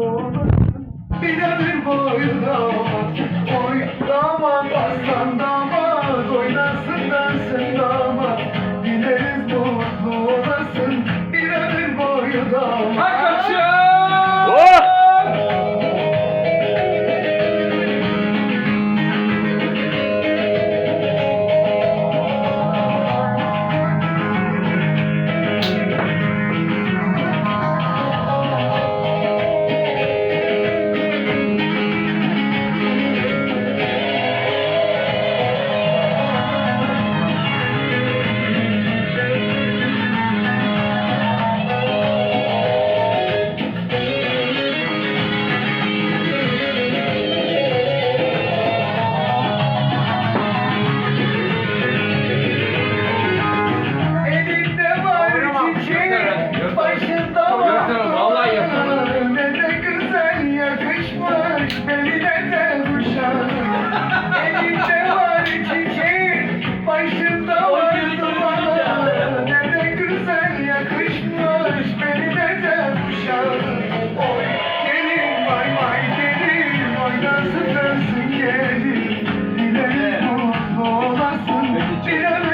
olasın Bir ömür boyu damat Oy damat aslan damat Oynasın dansın damat Dileriz mutlu olasın Bir ömür boyu damat yakışmış beline de kuşağı. Elinde var çiçeği, başında var dumanı. Ne de güzel yakışmış beline de kuşağı. Oy gelin vay vay gelin, oynasın dönsün gelin. Dileriz mutlu olasın, bir